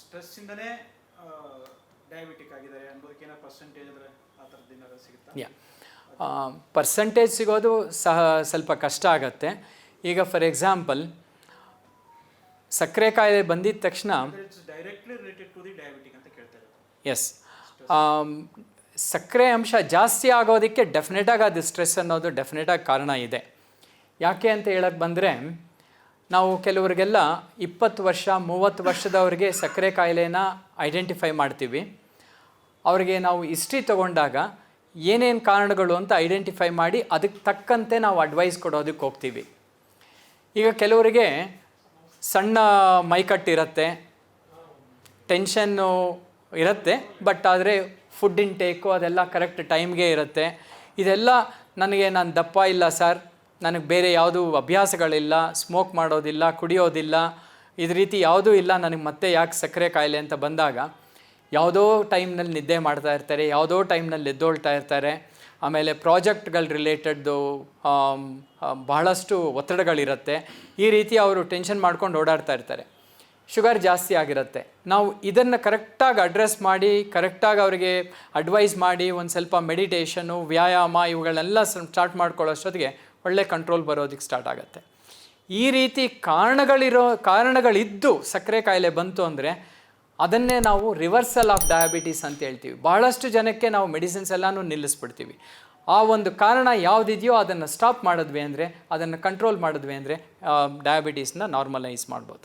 ಸ್ಟ್ರೆಸ್ಸಿಂದನೇ diabetic ಆಗಿದ್ದಾರೆ ಅನ್ನೋದಕ್ಕೆ ಏನೋ ಪರ್ಸೆಂಟೇಜ್ ಅಂದರೆ ಆ ಥರದ್ದು ಏನಾದ್ರು ಸಿಗುತ್ತಾ? ಯಾ ಪರ್ಸಂಟೇಜ್ ಸಿಗೋದು ಸಹ ಸ್ವಲ್ಪ ಕಷ್ಟ ಆಗತ್ತೆ. ಈಗ ಫಾರ್ ಎಕ್ಸಾಂಪಲ್ ಸಕ್ಕರೆ ಕಾಯಿಲೆ ಬಂದಿದ ತಕ್ಷಣ directly related to the diabetic ಅಂತ ಕೇಳ್ತಾರೆ ಎಸ್ ಸಕ್ಕರೆ ಅಂಶ ಜಾಸ್ತಿ ಆಗೋದಕ್ಕೆ ಡೆಫಿನೆಟಾಗಿ ಅದು ಸ್ಟ್ರೆಸ್ ಅನ್ನೋದು ಡೆಫಿನೆಟಾಗಿ ಕಾರಣ ಇದೆ. ಯಾಕೆ ಅಂತ ಹೇಳಕ್ಕೆ ಬಂದರೆ ನಾವು ಕೆಲವರಿಗೆಲ್ಲ ಇಪ್ಪತ್ತು ವರ್ಷ, ಮೂವತ್ತು ವರ್ಷದವರಿಗೆ ಸಕ್ಕರೆ ಕಾಯಿಲೆನ ಐಡೆಂಟಿಫೈ ಮಾಡ್ತೀವಿ. ಅವರಿಗೆ ನಾವು ಹಿಸ್ಟ್ರಿ ತಗೊಂಡಾಗ ಏನೇನು ಕಾರಣಗಳು ಅಂತ ಐಡೆಂಟಿಫೈ ಮಾಡಿ ಅದಕ್ಕೆ ತಕ್ಕಂತೆ ನಾವು ಅಡ್ವೈಸ್ ಕೊಡೋದಕ್ಕೆ ಹೋಗ್ತೀವಿ. ಈಗ ಕೆಲವರಿಗೆ ಸಣ್ಣ ಮೈಕಟ್ಟಿರುತ್ತೆ ಟೆನ್ಷನ್ನು ಇರುತ್ತೆ ಬಟ್ ಆದರೆ ಫುಡ್ ಇಂಟೇಕು ಅದೆಲ್ಲ ಕರೆಕ್ಟ್ ಟೈಮ್ಗೆ ಇರುತ್ತೆ. ಇದೆಲ್ಲ ನನಗೆ ನಾನು ದಪ್ಪ ಇಲ್ಲ ಸರ್ ನನಗೆ ಬೇರೆ ಯಾವುದೂ ಅಭ್ಯಾಸಗಳಿಲ್ಲ ಸ್ಮೋಕ್ ಮಾಡೋದಿಲ್ಲ, ಕುಡಿಯೋದಿಲ್ಲ, ಇದು ರೀತಿ ಯಾವುದೂ ಇಲ್ಲ, ನನಗೆ ಮತ್ತೆ ಯಾಕೆ ಸಕ್ಕರೆ ಕಾಯಿಲೆ ಅಂತ ಬಂದಾಗ, ಯಾವುದೋ ಟೈಮ್ನಲ್ಲಿ ನಿದ್ದೆ ಮಾಡ್ತಾ ಇರ್ತಾರೆ, ಯಾವುದೋ ಟೈಮ್ನಲ್ಲಿ ಎದ್ದೋಳ್ತಾ ಇರ್ತಾರೆ. ಆಮೇಲೆ ಪ್ರಾಜೆಕ್ಟ್ಗಳ ರಿಲೇಟೆಡ್ದು ಬಹಳಷ್ಟು ಒತ್ತಡಗಳಿರುತ್ತೆ. ಈ ರೀತಿ ಅವರು ಟೆನ್ಷನ್ ಮಾಡ್ಕೊಂಡು ಓಡಾಡ್ತಾ ಇರ್ತಾರೆ. ಶುಗರ್ ಜಾಸ್ತಿ ಆಗಿರುತ್ತೆ. ನಾವು ಇದನ್ನು ಕರೆಕ್ಟಾಗಿ ಅಡ್ರೆಸ್ ಮಾಡಿ, ಕರೆಕ್ಟಾಗಿ ಅವರಿಗೆ ಅಡ್ವೈಸ್ ಮಾಡಿ, ಒಂದು ಸ್ವಲ್ಪ ಮೆಡಿಟೇಷನು, ವ್ಯಾಯಾಮ ಇವುಗಳೆಲ್ಲ ಸ್ಟಾರ್ಟ್ ಮಾಡ್ಕೊಳ್ಳೋಷ್ಟೊತ್ತಿಗೆ ಒಳ್ಳೆ ಕಂಟ್ರೋಲ್ ಬರೋದಕ್ಕೆ ಸ್ಟಾರ್ಟ್ ಆಗುತ್ತೆ. ಈ ರೀತಿ ಕಾರಣಗಳಿರೋ, ಕಾರಣಗಳಿದ್ದು ಸಕ್ಕರೆ ಕಾಯಿಲೆ ಬಂತು ಅಂದರೆ ಅದನ್ನೇ ನಾವು ರಿವರ್ಸಲ್ ಆಫ್ ಡಯಾಬಿಟೀಸ್ ಅಂತ ಹೇಳ್ತೀವಿ. ಬಹಳಷ್ಟು ಜನಕ್ಕೆ ನಾವು ಮೆಡಿಸಿನ್ಸ್ ಎಲ್ಲನೂ ನಿಲ್ಲಿಸ್ಬಿಡ್ತೀವಿ. ಆ ಒಂದು ಕಾರಣ ಯಾವುದಿದೆಯೋ ಅದನ್ನು ಸ್ಟಾಪ್ ಮಾಡಿದ್ವಿ ಅಂದರೆ, ಅದನ್ನು ಕಂಟ್ರೋಲ್ ಮಾಡಿದ್ವಿ ಅಂದರೆ ಡಯಾಬಿಟೀಸ್ನ ನಾರ್ಮಲೈಸ್ ಮಾಡ್ಬೋದು.